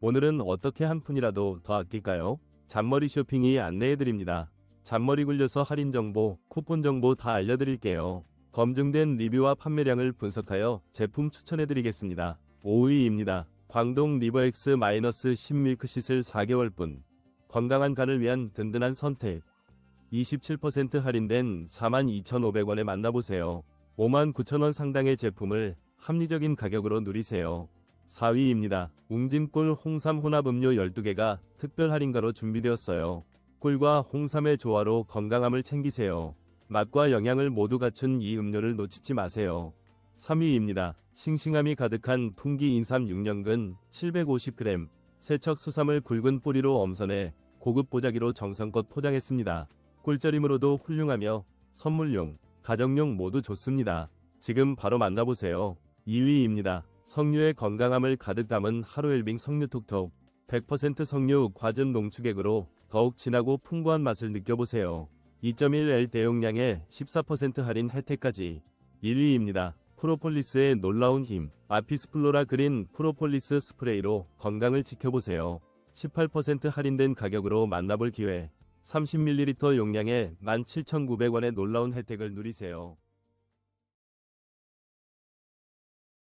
오늘은 어떻게 한 푼이라도 더 아낄까요? 잔머리 쇼핑이 안내해드립니다. 잔머리 굴려서 할인 정보, 쿠폰 정보 다 알려드릴게요. 검증된 리뷰와 판매량을 분석하여 제품 추천해드리겠습니다. 5위입니다. 광동 리버엑스-10 밀크시슬 4개월분. 건강한 간을 위한 든든한 선택. 27% 할인된 42,500원에 만나보세요. 59,000원 상당의 제품을 합리적인 가격으로 누리세요. 4위입니다. 웅진꿀 홍삼 혼합 음료 12개가 특별 할인가로 준비되었어요. 꿀과 홍삼의 조화로 건강함을 챙기세요. 맛과 영양을 모두 갖춘 이 음료를 놓치지 마세요. 3위입니다. 싱싱함이 가득한 풍기 인삼 6년근 750g 세척 수삼을 굵은 뿌리로 엄선해 고급 보자기로 정성껏 포장했습니다. 꿀절임으로도 훌륭하며 선물용, 가정용 모두 좋습니다. 지금 바로 만나보세요. 2위입니다. 석류의 건강함을 가득 담은 하루엘빙 석류톡톡 100% 석류 과즙 농축액으로 더욱 진하고 풍부한 맛을 느껴보세요. 2.1L 대용량에 14% 할인 혜택까지 1위입니다. 프로폴리스의 놀라운 힘 아피스플로라 그린 프로폴리스 스프레이로 건강을 지켜보세요. 18% 할인된 가격으로 만나볼 기회 30ml 용량에 17,900원의 놀라운 혜택을 누리세요.